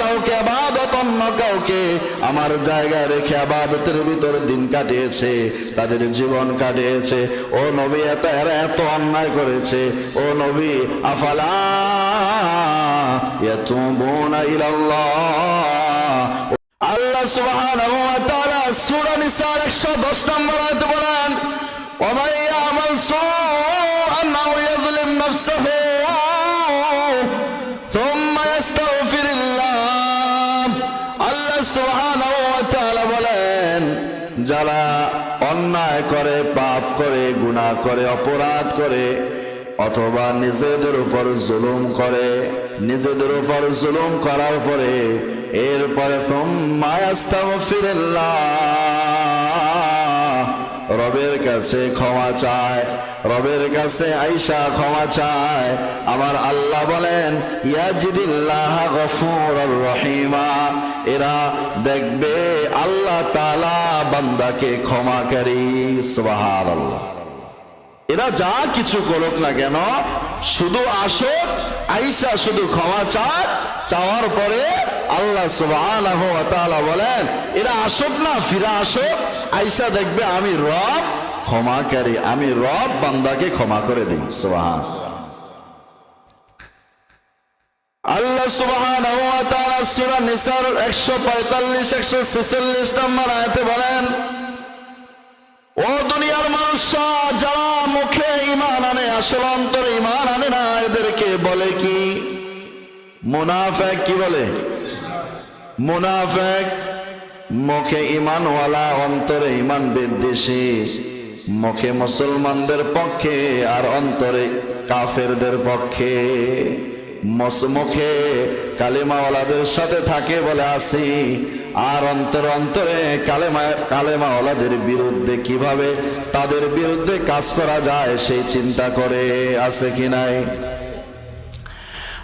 কাউকে আবাদত, অন্য কাউকে আমার জায়গায় রেখে আবাদতের ভিতরে দিন কাটিয়েছে, তাদের জীবন কাটিয়েছে। ও নবী, এত এরা এত অন্যায় করেছে। ও নবী, আফালা ইয়াতুবুনা ইলাল্লাহ। আল্লাহ নিসার 110 নম্বর আয়াতে বলেন, ওয়া মান ইয়ামাল সুআন আও ইয়াজলিম নাফসাহু যারা অন্যায় করে, পাপ করে, গুনাহ করে, অপরাধ করে, অথবা নিজেদের উপর জুলুম করে, নিজেদের উপর জুলুম করার পরে এরপরে রবের কাছে ক্ষমা চায়, রবের কাছে আইসা ক্ষমা চায়। আমার আল্লাহ বলেন, ইয়াজিদিল্লাহ গফুর রহিমা। এরা দেখবে আল্লাহ তালা বান্দাকে ক্ষমাকারী সুবহানাল্লাহ। এরা যা কিছু করুক না কেন, শুধু আসুক, আইসা শুধু ক্ষমা চায় চাওয়ার পরে আল্লাহ তাআলা বলেন, এরা আসুক না, ফিরা আসুক, আইসা দেখবে আমি রব ক্ষমাকারী আমি রব বান্দাকে ক্ষমা করে দিই সুবহান আল্লাহ সুবহানাহু ওয়া তাআলা সূরা নিসার 145 146 নম্বর আয়াতে বলেন, ও দুনিয়ার মানুষ যারা মুখে ইমান আনে, আসল অন্তরে ইমান আনে না, এদেরকে বলে কি? মুনাফেক কি বলে? মুনাফেক মুখে ইমানওয়ালা অন্তরে ইমান বিদ্বেষী, মুখে মুসলমানদের পক্ষে আর অন্তরে কাফেরদের পক্ষে। মুখে কালিমাওয়ালাদের সাথে থাকে বলে আসি। আর অন্তর অন্তরে কালেমা কালেমাওয়ালাদের বিরুদ্ধে কীভাবে তাদের বিরুদ্ধে কাজ করা যায় সেই চিন্তা করে আছে কি নাই?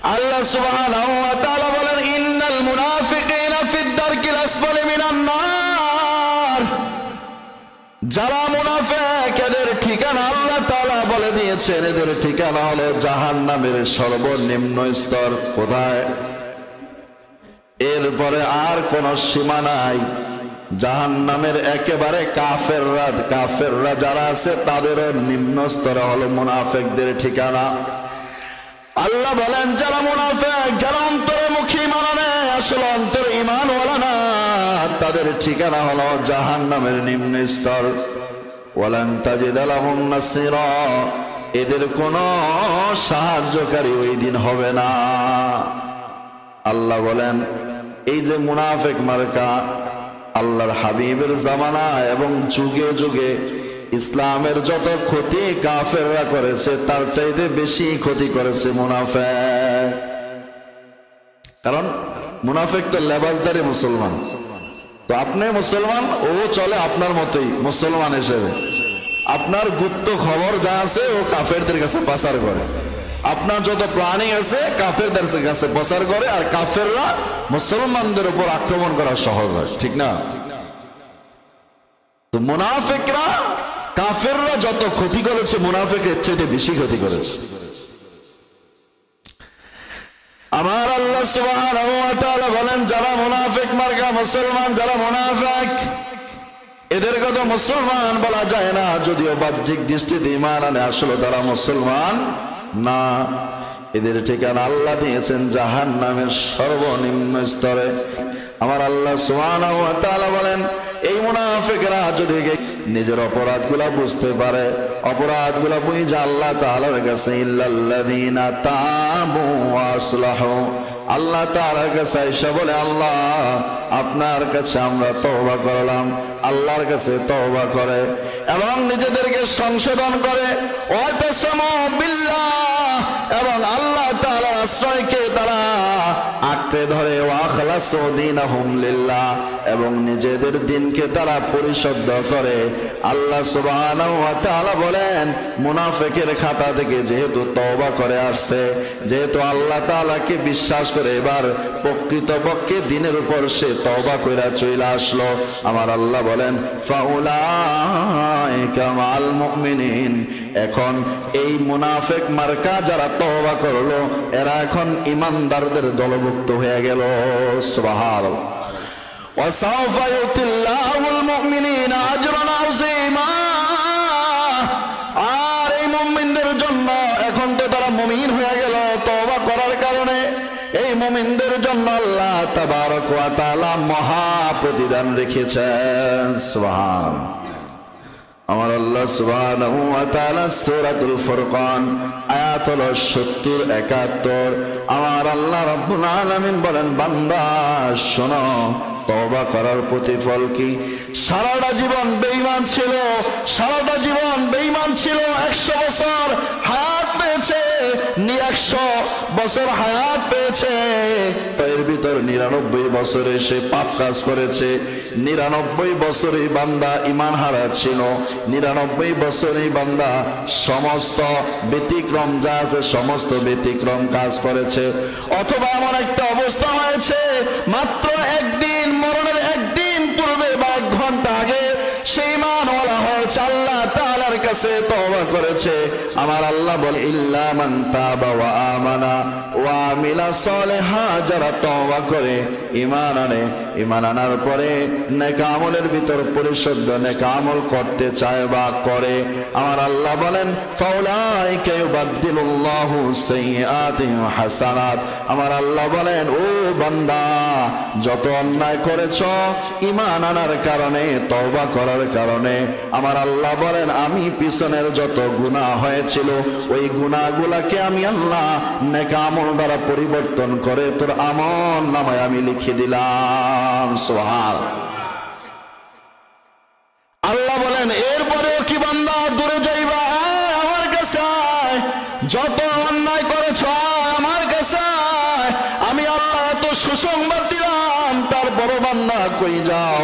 আল্লাহ সুবহানাহু ওয়া তাআলা বলেন, ইন্নাল মুনাফিকিনা ফিদ দারকিল আসফালি মিনান নার। যারা মুনাফিক এদের ঠিকানা আল্লাহ তাআলা বলে দিয়েছেন, এদের ঠিকানা হলো জাহান্নামের সর্বনিম্ন স্তর। কোথায়? এরপরে আর কোন সীমা নাই। জাহান্নামের একেবারে কাফেররা কাফেররা যারা আছে, তাদেরও নিম্ন স্তরে হলো মুনাফেকদের ঠিকানা। আল্লাহ বলেন, যারা মুনাফেক, যারা অন্তর্মুখী মানে আসলে অন্তর ইমান ইমানওয়ালা না। তাদের ঠিকানা হলো জাহান্নামের নিম্ন স্তর। এদের কোনো সাহায্যকারী ওই দিন হবে না। আল্লাহ বলেন, এই যে মুনাফেক মার্কা, আল্লাহর হাবিবের জামানা এবং যুগে যুগে ইসলামের যত ক্ষতি কাফেররা করেছে, তার চাইতে বেশি ক্ষতি করেছে মুনাফেক। কারণ মুনাফেক তো লেবাসদারি মুসলমান। তো আপনি মুসলমান, ও চলে আপনার মতোই, মুসলমান হিসেবে। আপনার গুপ্ত খবর যা আছে, ও কাফেরদের কাছে পাচার করে। আপনার যত প্রাণী আছে, কাফেরদের কাছে প্রচার করে, আর কাফেররা মুসলমানদের উপর আক্রমণ করা সহজ হয়, ঠিক না? তো মুনাফিকরা, কাফেররা যত ক্ষতি করেছে, মুনাফিকের চেয়ে বেশি ক্ষতি করেছে। আমার আল্লাহ সুবহানাহু বলেন, যারা মুনাফিক মার্কা মুসলমান, যারা মুনাফিক, এদের কথা মুসলমান বলা যায় না। যদিও বাহ্যিক দৃষ্টিতে ইমান আনে, আসলে তারা মুসলমান না। এদের ঠিকানা আল্লাহ দিয়েছেন জাহান নামের সর্বনিম্ন স্তরে। আমার আল্লাহ তাআলা বলেন এই মুনাফিকরা যদি নিজের অপরাধগুলা বুঝতে পারে, অপরাধগুলা বুঝে আল্লাহ তাআলার কাছে আল্লাহ তাআলার কাছে এসে বলে, আল্লাহ, আপনার কাছে আমরা তওবা করলাম। আল্লাহর কাছে তওবা করে এবং নিজেদেরকে সংশোধন করে। ওয়াতাসামু বিল্লাহ এবং আল্লাহ আশ্রয়কে তারা আঁকড়ে ধরে, ওয়াখলাসু দীনাহুম লিল্লাহ। এবং নিজেদের দিনকে তারা পরিশুদ্ধ করে। আল্লাহ সুবহানাহু বলেন খাতা থেকে যেহেতু করে আসছে, যেহেতু আল্লাহ বিশ্বাস করে, এবার প্রকৃতপক্ষে দিনের উপর সে তওবা কইরা চলে আসলো। আমার আল্লাহ বলেন, ফাউলাইকা এখন এই মুনাফিক মার্কা যারা তওবা করল, এরা এখন ইমানদারদের দলভুক্ত হয়ে গেল সুবহানাল্লাহ وسوف يؤتي الله المؤمنين اجرا عظيما আর এই মুমিনদের জন্য এখন তো তারা মুমিন হয়ে গেল তওবা করার কারণে এই মুমিনদের জন্য আল্লাহ তাবারক ওয়া তাআলা মহা প্রতিদান রেখেছেন সুবহান আমার আল্লাহ সুবহানাহু ওয়া তাআলা সূরাতুল ফুরকান, আয়াত হলো 70 71 আমার আল্লাহ রাব্বুল আলামিন বলেন, বান্দা, শোনো, তওবা করার প্রতিফল কি? সারাটা জীবন বেঈমান ছিল, সারাটা জীবন বেঈমান ছিল 100 বছর হায়াত 100 বছর হায়াত পেয়েছে। এর ভিতর 99 বছরে সে পাপ কাজ করেছে। নিরানব্বই বছরে বান্দা ইমান হারা ছিল নিরানব্বই বছরে বান্দা সমস্ত ব্যতিক্রম যা আছে সমস্ত ব্যতিক্রম কাজ করেছে। অথবা এমন একটা অবস্থা হয়েছে, মাত্র একদিন, মরণের একদিন পূর্বে বা এক ঘণ্টা আগে সেই মানওয়ালা কাছে তওবা করেছে। আমার আল্লাহ বলে, ইল্লা মান তাবা ওয়া আমানা ওয়া আমিলা সালিহা। যারা তওবা করে, ঈমান আনে। ঈমান আনার পরে নেক আমলের ভিতর পরিশুদ্ধ নেক আমল করতে চায় বা করে। আমার আল্লাহ বলেন, ফাউলাইকা ইউবাদদিলুল্লাহু সাইয়্যাতিহিম হাসানাত। আমার আল্লাহ বলেন, ও বান্দা, যত অন্যায় করেছ, ঈমান আনার কারণে, তওবা করার কারণে, আমার আল্লাহ বলেন, আমি পিছনের যত গুনাহ হয়েছিল, ওই গুনাহগুলাকে আমি আল্লাহ নেক আমল দ্বারা পরিবর্তন করে তোর আমল নামায় আমি লিখে দিলাম। সোহার আল্লাহ বলেন, এরপরেও কি বান্দা দূরে যাইবা? আমার কাছে যত অন্যায় করেছ আমার কাছে আমি আল্লাহ এত সুসংবাদ দিলাম, তার বড় বান্দা কই যাও?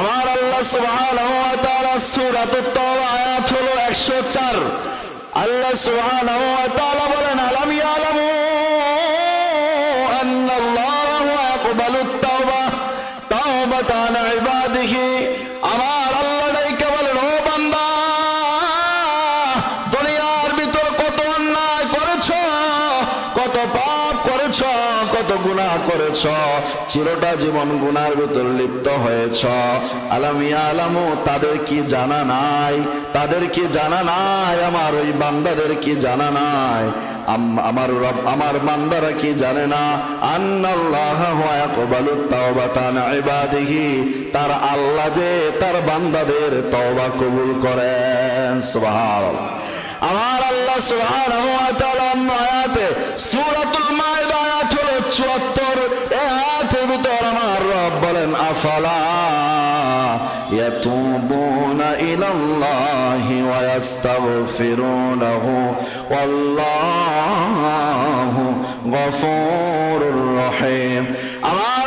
আমার আল্লাহ সুবহানাহু ওয়া তাআলা সূরাতুত আল্লাহ সুবহানাহু ওয়া তাআলা বলেন আলাম ইয়ালামু করেছ, চিরটা জীবন গুনার ভিতর লিপ্ত হয়েছ। আলামিয়া আলামু, তাদের কি জানা নাই? তাদের কি জানা নাই? আমার ওই বান্দাদের কি জানা নাই? আমার রব, আমার বান্দারা কি জানে না? আন্নাল্লাহ তার আল্লাহ যে তার বান্দাদের তওবা কবুল করেন। আমার আল্লাহ সুবহানাহু ওয়া তাআলা আয়াতে সূরাতুল হলো 74 এই আয়াতের ভিতর আমার রব বলেন আফালা يتوبون إلى الله ويستغفرونه والله غفور رحيم আমার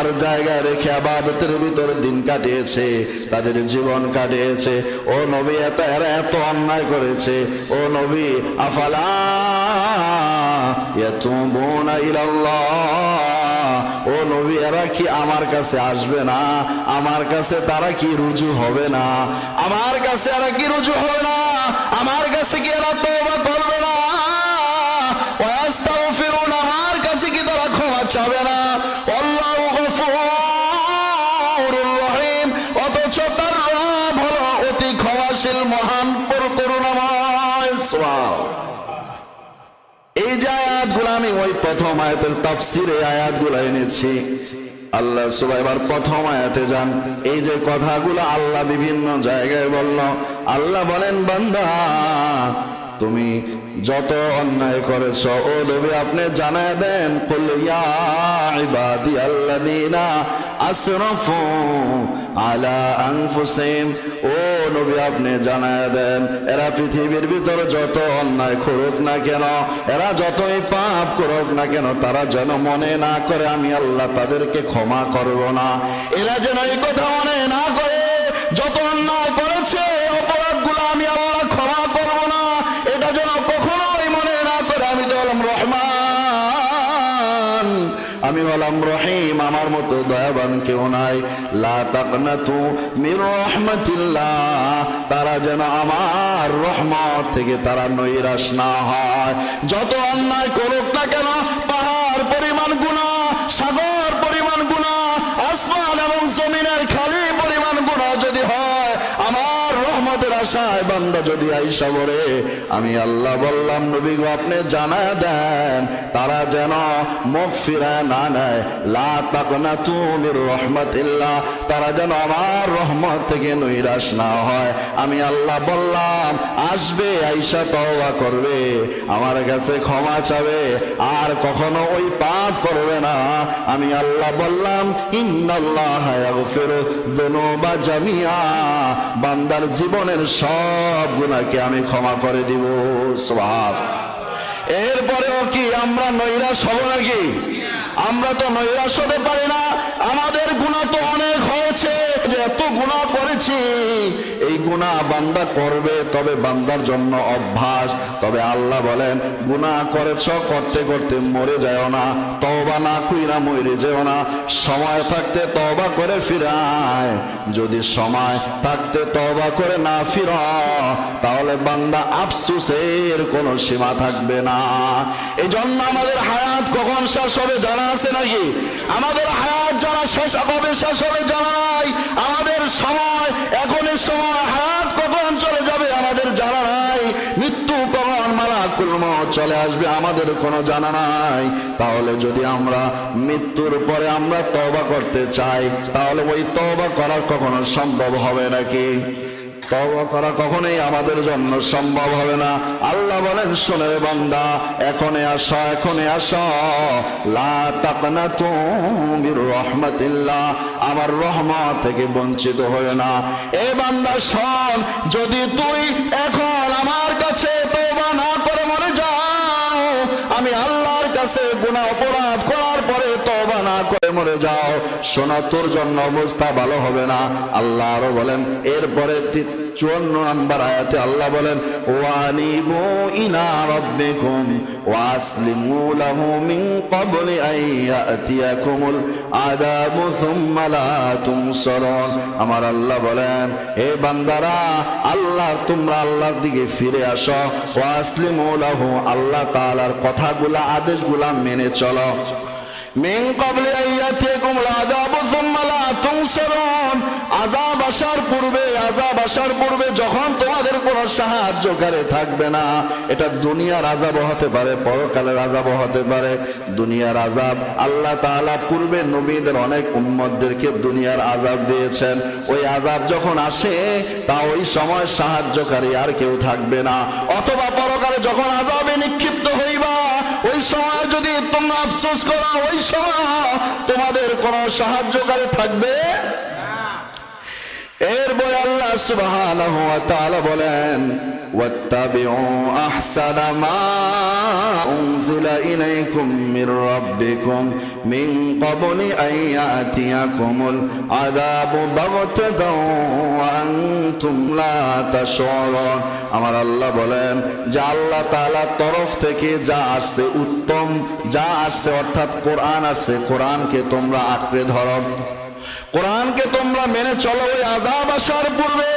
আমার জায়গায় রেখে আবাদতের ভিতর দিন কাটিয়েছে, তাদের জীবন কাটিয়েছে। ও নবী, এত এরা এত অন্যায় করেছে। ও নবী, আফালা ইয়াতুবুনা ও নবী, এরা কি আমার কাছে আসবে না? আমার কাছে তারা কি রুজু হবে না? আমার কাছে এরা কি রুজু হবে না? আমার কাছে কি এরা তওবা করবে না? আমার কাছে কি তারা ক্ষমা চাবে না? প্রথম আয়াতের তাফসিরে আয়াতগুলো এনেছি। আল্লাহ সুবাইবার প্রথম আয়াতে যান। এই যে কথাগুলো আল্লাহ বিভিন্ন জায়গায় বলল, আল্লাহ বলেন, বান্দা, তুমি যত অন্যায় করেছ, ও নবী, আপনি জানায় দেন, কুল আল্লাহ আসরাফু আলা আনফুসিহিম ও নবী, আপনি জানায় দেন, এরা পৃথিবীর ভিতরে যত অন্যায় করুক না কেন, এরা যতই পাপ করুক না কেন, তারা যেন মনে না করে, আমি আল্লাহ তাদেরকে ক্ষমা করব না। এরা যেন এই কথা মনে না করে, যত অন্যায় করেছে, অপরাধগুলো আমি আল্লাহ ক্ষমা করব না। আমি হলাম রহিম, আমার মতো দয়াবান কেউ নাই। লা তাকনাতু মির রহমাতিল্লাহ, তারা যেন আমার রহমত থেকে তারা নৈরাশ না হয়। যত অন্যায় করুক না কেন পাহাড় পরিমাণ গুণা সাগর পরিমাণ গুণা আসমান এবং জমিনের খালি পরিমাণ গুণা যদি হয় আমার রহমতের আশায় বান্দা যদি আইসা বলে আমি আল্লাহ বললাম, নবী গো, আপনি জানা দেন, তারা যেন মুখ ফিরায় না নেয়। লা তাকনা তুমির রহমতিল্লাহ, তারা যেন আমার রহমত থেকে নৈরাশ না হয়। আমি আল্লাহ বললাম, আসবে, আইসা তওবা করবে, আমার কাছে ক্ষমা চাবে, আর কখনো ওই পাপ করবে না। আমি আল্লাহ বললাম, ইন্নাল্লাহ ইয়াগফিরু যুনুবা জামিআ। বান্দার জীবনের সব গুণাকে আমি ক্ষমা করে দিব সব এরপরেও কি আমরা নৈরাশ হব নাকি? আমরা তো নৈরাশ হতে পারি না। আমাদের গুণা তো অনেক হয়েছে যে এত গুণা করেছি। এই গুণা বান্দা করবে, তবে বান্দার জন্য অভ্যাস। তবে আল্লাহ বলেন গুণা করেছ, করতে করতে মরে যাও না তবা না কুইরা মরে যেও না। সময় থাকতে তবা করে ফিরায়। যদি সময় থাকতে তবা করে না ফির তাহলে বান্দা আফসুসের কোনো সীমা থাকবে না। এই জন্য আমাদের হায়াত কখন শেষ হবে জানা আছে নাকি? আমাদের হায়াত যারা শেষ কবে শেষ হবে জানাই। আমাদের সময়, এখনের সময় হাত কখন চলে যাবে আমাদের জানা নাই। মৃত্যু কখন মালা কুলম চলে আসবে, আমাদের কোনো জানা নাই। তাহলে যদি আমরা মৃত্যুর পরে আমরা তবা করতে চাই, তাহলে ওই তবা করা কখনো সম্ভব হবে নাকি? তওবা করা কখনোই আমাদের জন্য সম্ভব হবে না। আল্লাহ বলেন, শুনে এখনে এখনে আসো লা তাকনাতু মির রহমাতিল্লাহ, আমার রহমত থেকে বঞ্চিত হয় না। এ বান্দা, শোন, যদি তুই এখন আমার কাছে তওবা না করে মরে যাও, আমি আল্লাহর কাছে গুনাহ অপরাধ করার মরে যাও, শোনা, তোর জন্য অবস্থা ভালো হবে না। আল্লাহ আরও বলেন, এরপরে চুয়ান্ন নাম্বার আয়াতে আল্লাহ বলেন ওয়ানিবু ইলা আমার আল্লাহ বলেন হে বান্দারা, আল্লাহ, তোমরা আল্লাহর দিকে ফিরে আসো। ওয়াসলিমু লাহু, আল্লাহ তাআলার কথাগুলা, আদেশগুলা মেনে চলো। মিন ক্বাবলি আন ইয়াতিয়াকুমুল আযাবু সুম্মা লা তুনসারুন আযাব আসার পূর্বে আসার পূর্বে যখন তোমাদের থাকবে না, এটা দুনিয়ার হতে পারে, পরকালের হতে পারে। দুনিয়ার আল্লাহ পূর্বে নবীদের অনেক উম্মতদেরকে দুনিয়ার আযাব দিয়েছেন। ওই আযাব যখন আসে, তা ওই সময় সাহায্যকারী আর কেউ থাকবে না। অথবা পরকালে যখন আযাবে নিক্ষিপ্ত হইবা ওই সময় যদি তোমরা আফসোস করো ওই সময় তোমাদের কোনো সাহায্যকারী থাকবে? আল্লাহ সুবহানাহু ওয়া তাআলা বলেন واتبعوا أحسن ما أنزل إليكم من ربكم من قبل أن يأتيكم العذاب بغتة وأنتم لا تشعرون আমার আল্লাহ বলেন যে আল্লাহ তাআলার তরফ থেকে যা আসছে উত্তম যা আসছে অর্থাৎ কোরআন আসছে কোরআনকে তোমরা আঁকড়ে ধরো কোরআনকে তোমরা মেনে চলো, ওই আজাব আসার পূর্বে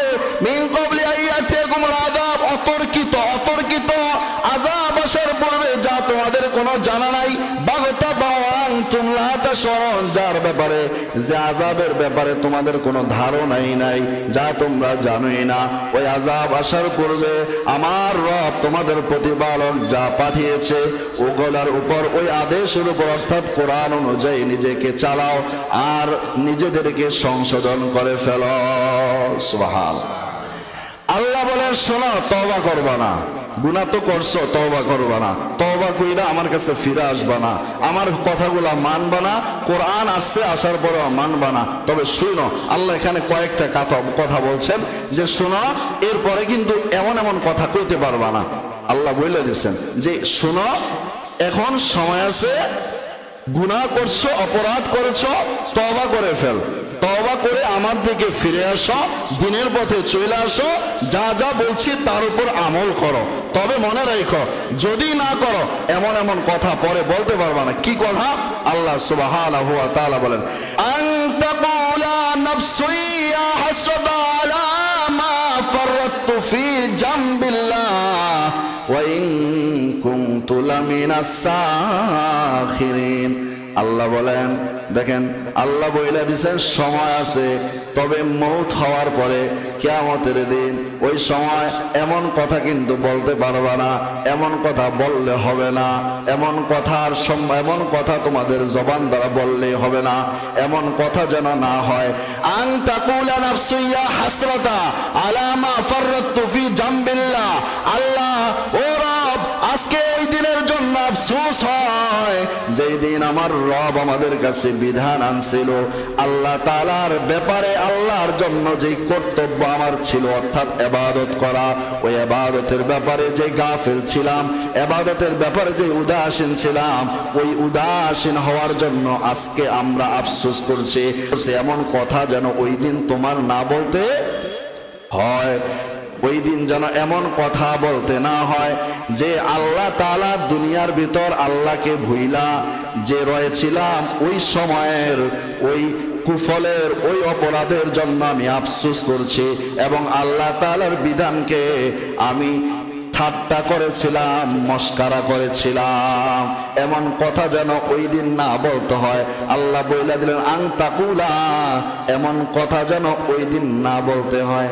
মিন কবলি আযাব, অতর্কিত অতর্কিত আজাব আসার পূর্বে যা তোমাদের কোনো জানা নাই স্মরণ যার ব্যাপারে, যে আজাবের ব্যাপারে তোমাদের কোনো ধারণাই নাই, যা তোমরা জানোই না। ওই আজাব আসার পূর্বে আমার রব তোমাদের প্রতিপালক যা পাঠিয়েছে, ওগুলার উপর, ওই আদেশের উপর, অর্থাৎ কোরআন অনুযায়ী নিজেকে চালাও আর নিজেদেরকে সংশোধন করে ফেল। সুবহান আল্লাহ বলেন, শোনো, তওবা করবা না। গুনাহ তো করছ, তওবা করবা না। তওবা কইরা আমার কাছে ফিরে আসবা না। আমার কথাগুলা মানবা না, কোরআন আসছে, আসার পরে মানবা না। তবে শুনো, আল্লাহ এখানে কয়েকটা কথা কথা বলছেন যে শোনো, এরপরে কিন্তু এমন এমন কথা কইতে পারবা না। আল্লাহ বলে দিচ্ছেন যে, শোনো, এখন সময় আছে, গুনাহ করছ, অপরাধ করেছ, তওবা করে ফেল। তওবা করে আমার দিকে ফিরে আসো, দিনের পথে চলে আসো, যা যা বলছি তার উপর আমল করো। তবে মনে রেখো, যদি না করো, এমন এমন কথা পরে বলতে পারবা না। কি কথা? আল্লাহ তাআলা বলেন, আন তাকুলা নাফসুই ইয়া আল্লাহ বলেন, দেখেন, আল্লাহ বইলা দিছেন সময় আছে, তবে মৌত হওয়ার পরে কেয়ামতের দিন ওই সময় এমন কথা কিন্তু বলতে পারবা না, এমন কথা বললে হবে না, এমন কথার এমন কথা তোমাদের জবান দ্বারা বললে হবে না, এমন কথা যেন না হয়। আল্লাহ, ও আজকে ওই দিনের জন্য আফসোস হয়। যেই দিন আমার রব আমাদের কাছে বিধান আনছিল, আল্লাহ তালার ব্যাপারে আল্লাহর জন্য যে কর্তব্য আমার ছিল, অর্থাৎ এবাদত করা, ওই এবাদতের ব্যাপারে যে গাফেল ছিলাম, এবাদতের ব্যাপারে যে উদাসীন ছিলাম, ওই উদাসীন হওয়ার জন্য আজকে আমরা আফসোস করছি। এমন কথা যেন ওই দিন তোমার না বলতে হয়। ওই দিন যেন এমন কথা বলতে না হয় যে আল্লাহ তালা দুনিয়ার ভিতর আল্লাহকে ভুইলা যে রয়েছিলাম ওই সময়ের ওই কুফলের, ওই অপরাধের জন্য আমি আফসুস করছি এবং আল্লাহ তালার বিধানকে আমি ঠাট্টা করেছিলাম, মস্কারা করেছিলাম। এমন কথা যেন ওই দিন না বলতে হয়। আল্লাহ বইলা দিলেন আং তাকুলা এমন কথা যেন ওই দিন না বলতে হয়।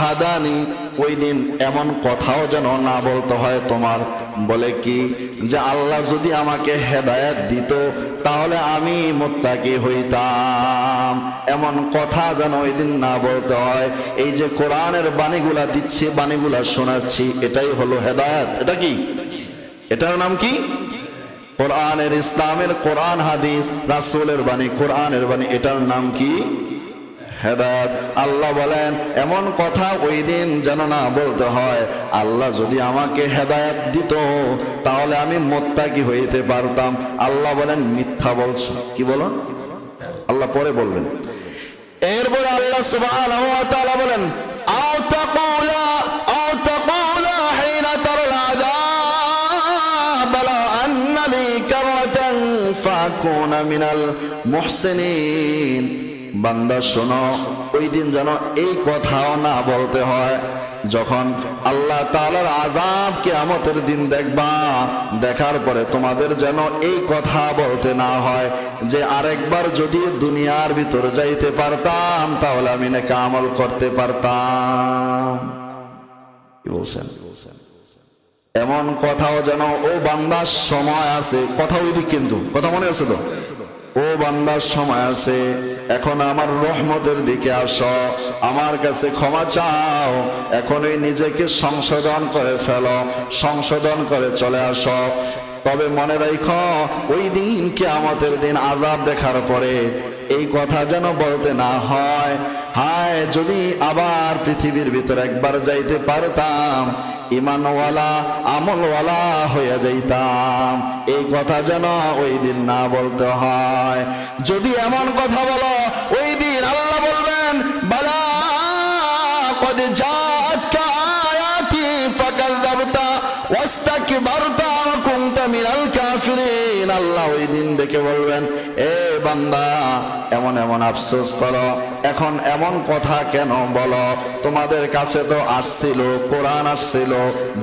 হাদানি। ওই দিন এমন কথাও যেন না বলতে হয় তোমার। বলে কি? যে আল্লাহ যদি আমাকে হেদায়েত দিত, তাহলে আমি মোত্তাকি হইতাম। এমন কথা যেন ওই দিন না বলতে হয়। এই যে কোরআনের বাণীগুলা দিচ্ছি, বাণীগুলা শোনাচ্ছি, এটাই হলো হেদায়েত। এটা কি? এটার নাম কি? কোরআনের ইসলামের কোরআন হাদিস, রাসূলের বাণী, কোরআনের বাণী, এটার নাম কি? হেদায়ত। আল্লাহ বলেন, এমন কথা ওই দিন যেন না বলতে হয়। আল্লাহ যদি আমাকে হেদায়ত দিত, তাহলে আমি মোত্তাকি হইতে পারতাম। আল্লাহ বলেন, মিথ্যা বলছো। কি বলো? আল্লাহ পরে বলবেন। এরপরে আল্লাহ তাআলা বলেন, আও তাকুলা, আও আন্না মিনাল মুহসিনিন। বান্দা, শোনো, ওই দিন যেন এই কথাও না বলতে হয়। যখন আল্লাহ তাআলার আযাব কিয়ামতের দিন দেখবা, দেখার পরে তোমাদের যেন এই কথা বলতে না হয়, যে আরেকবার যদি দুনিয়ার ভিতর যাইতে পারতাম, তাহলে আমি নাকি আমল করতে পারতাম। এমন কথাও যেন, ও বান্দার সময় আছে। কথা ওই দিক কিন্তু, কথা মনে আছে তো? ও বান্দার সময় আছে, এখন আমার রহমতের দিকে আস, আমার কাছে ক্ষমা চাও এখনই নিজেকে সংশোধন করে ফেল, সংশোধন করে চলে আস। তবে মনে রাখ ওই দিন কে আমাদের দিন আজাদ দেখার পরে এই কথা যেন বলতে না হয়। হায়, যদি আবার পৃথিবীর ভিতর একবার যাইতে পারতাম, ইমানওয়ালা, আমলওয়ালা হইয়া যাইতাম। এই কথা যেন ওই দিন না বলতে হয়। যদি এমন কথা বলো, ওই দিন আল্লাহ বলবেন, বালা, কদ জাত কা আয়াতি, ফাকাল আল্লাহ ওই দিন দেখে বলবেন, এ বান্দা, এমন এমন আফসোস করো। এখন এমন কথা কেন বলো? তোমাদের কাছে তো আসছিল, কোরআন আসছিল,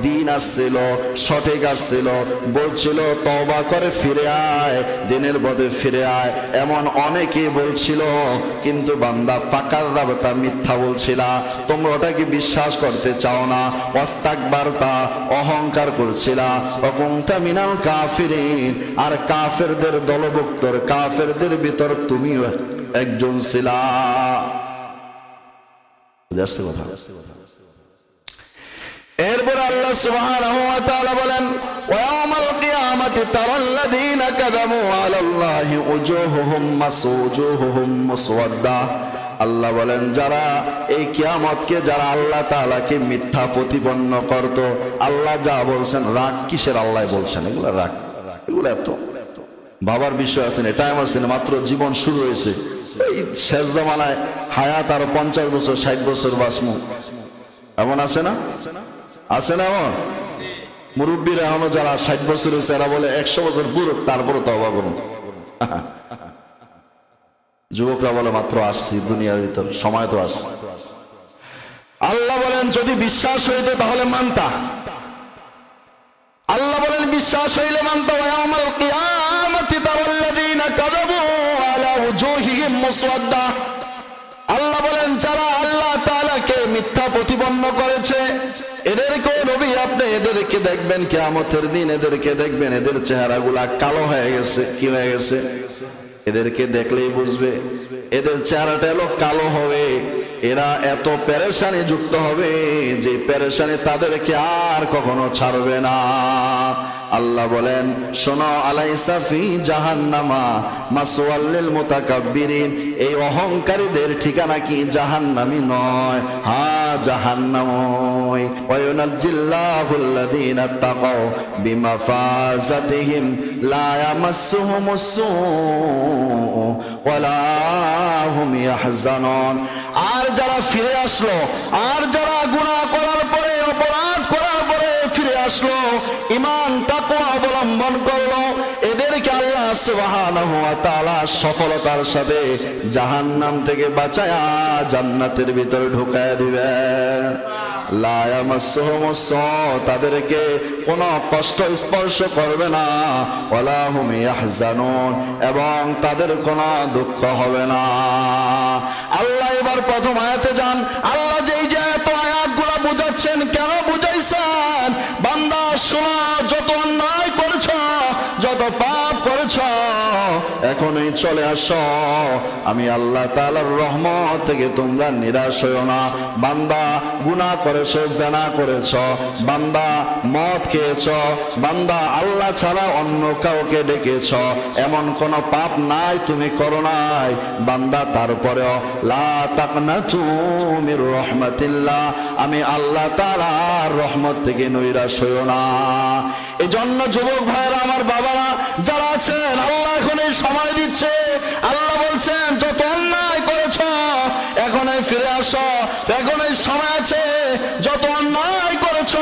দিন আসছিল, সঠিক আসছিল। বলছিল, তওবা করে ফিরে আয়, দিনের পথে ফিরে আয়। এমন অনেকে বলছিল, কিন্তু বান্দা ফাঁকার দাবতা মিথ্যা বলছিলা। তোমরা ওটাকে বিশ্বাস করতে চাও না। অস্তাক বার্তা অহংকার করছিলা। অকুংতা মিনাল কাফিরিন, আর কাফেরদের দলভুক্তর, কাফেরদের ভিতর তুমিও একজন ছিলা। এরপর আল্লাহ তাআলা বলেন আল্লাহ বলেন, যারা এই কিয়ামতকে, যারা আল্লাহ মিথ্যা প্রতিপন্ন করত, আল্লাহ যা বলছেন রাগ কিসের? আল্লাহ বলছেন, এগুলো রাগ। এগুলো এত বাবার বিষয় আছে না টাইম আছে না, মাত্র জীবন শুরু হয়েছে। এই শেষ জমানায় হায়াত আর পঞ্চাশ বছর, ষাট বছর বাসমু এমন আছে না? আছে না এমন? মুরব্বীরা এখনও যারা ষাট বছর হয়েছে, এরা বলে একশো বছর পুরো, তারপরে তো অবাক করুন যুবকরা বলে মাত্র আসছি, দুনিয়ার ভিতর, সময় তো আছে। আল্লাহ বলেন, যদি বিশ্বাস হইতে তাহলে মানতা। আল্লাহ বলেন, বিশ্বাস হইলে মানতা মুসওয়াদ্দা আল্লাহ বলেন, যারা আল্লাহ তাআলাকে মিথ্যা প্রতিপন্ন করেছে, এদেরকে আপনি এদেরকে দেখবেন দিন এদেরকে দেখবেন, এদের চেহারাগুলা কালো হয়ে গেছে। কি হয়ে গেছে? এদেরকে দেখলেই বুঝবে, এদের চেহারাটা এলো কালো হবে। এরা এত পেরেশানি যুক্ত হবে যে পেরেশানি তাদেরকে আর কখনো ছাড়বে না। আল্লাহ বলেন, শোনো, আলাইসা ফি জাহান্নামা মাসওয়াল্লিল মুতাকাব্বিরিন। এই অহংকারীদের ঠিকানা কি জাহান্নামী নয়? হ্যাঁ জাহান্নামই ওয়ায়ুনাজ্জিল্লাহুল্লাযীনা তাকাও লা ওয়ালা হুম ইয়াহজানুন। আর যারা ফিরে আসলো, আর যারা গুনাহ করার পরে, অপরাধ করার পরে ফিরে আসলো ইমান অবলম্বন করল এদেরকে আল্লাহ তাআলা সফলতার সাথে জাহান্নাম থেকে বাঁচায়া জান্নাতের ভিতরে ঢুকায় দিবে। তাদেরকে কোনো কষ্ট স্পর্শ করবে না। এবং তাদের কোনো দুঃখ হবে না। আল্লাহ এবার প্রথম আয়াতে যান। আল্লাহ যেই যে এত আয়াতগুলো বুঝাচ্ছেন, কেন বুঝাইছেন? বান্দা, শোনা, যত অন্যায় পাপ করেছ এখনই চলে আস। আমি আল্লাহ তাআলার রহমত থেকে তোমরা নিরাশ হইও না। বান্দা গুনাহ করেছ, জানা করেছ, বান্দা মদ খেয়েছ, বান্দা আল্লাহ ছাড়া অন্য কাউকে ডেকেছ। এমন কোন পাপ নাই, তুমি করো নাই। বান্দা তারপরেও, লা মির রহমাতিল্লাহ। আমি আল্লাহ তাআলার রহমত থেকে নৈরাশ হইও না। এজন্য যুবক ভাইরা আমার বাবারা যারা আছেন, আল্লাহ এখন এই সময় দিচ্ছে। আল্লাহ বলছেন, যত অন্যায় করেছ, এখনই ফিরে আসো। এখনই সময় আছে, যত অন্যায় করেছ,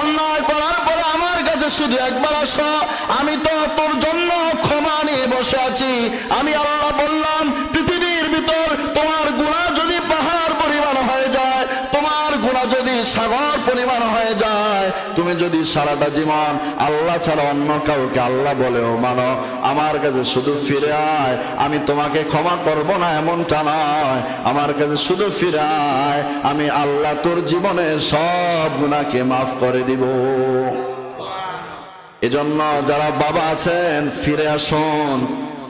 অন্যায় করার পরে আমার কাছে শুধু একবার আসো। আমি তো তোর জন্য ক্ষমা নিয়ে বসে আছি। আমি আল্লাহ বললাম পৃথিবীর ভিতর তোমার গুণা যদি পাহাড় পরিমাণ হয়ে যায় তোমার গুণা যদি সাগর পরিমাণ হয়ে যায় তুমি যদি সারাটা জীবন আল্লাহ ছাড়া অন্য কাউকে আল্লাহ বলেও মানো আমার কাছে শুধু ফিরে আয় আমি তোমাকে ক্ষমা করব না এমনটা নয়। আমার কাছে শুধু ফিরে আয় আমি আল্লাহ তোর জীবনে সব গুণাকে মাফ করে দিব। এজন্য যারা বাবা আছেন ফিরে আসুন।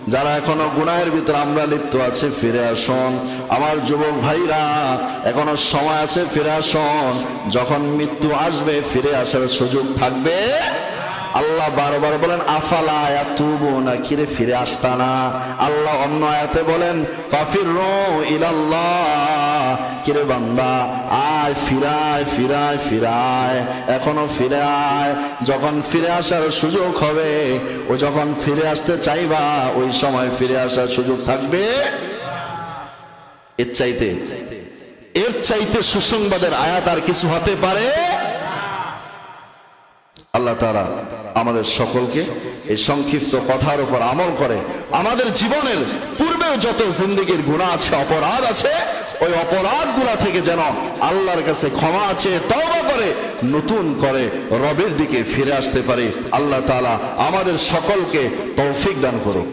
যারা এখনও গুনাহের ভিতরে আমরা লিপ্ত আছে, ফিরে আসুন। আমার যুবক ভাইরা, এখনও সময় আছে, ফিরে আসুন। যখন মৃত্যু আসবে, ফিরে আসার সুযোগ থাকবে। আল্লাহ বারবার বলেন, আফালা তুবু না কিরে ফিরে আসতা না। আল্লাহ অন্য আয়াতে বলেন ফাফির ইলাল্লাহ। কিরে বান্দা, আয়, ফিরায় ফিরায় ফিরায়, এখনও ফিরে আয়। যখন ফিরে আসার সুযোগ হবে, ও যখন ফিরে আসতে চাইবা, ওই সময় ফিরে আসার সুযোগ থাকবে। এর চাইতে এর চাইতে সুসংবাদের আয়াত আর কিছু হতে পারে আল্লাহ তারা আমাদের সকলকে এই সংক্ষিপ্ত কথার উপর আমল করে আমাদের জীবনের পূর্বেও যত জিন্দিগির গুণা আছে, অপরাধ আছে, ওই অপরাধগুলা থেকে যেন আল্লাহর কাছে ক্ষমা আছে তবা করে, নতুন করে রবের দিকে ফিরে আসতে পারে। আল্লাহ তালা আমাদের সকলকে তৌফিক দান করুক।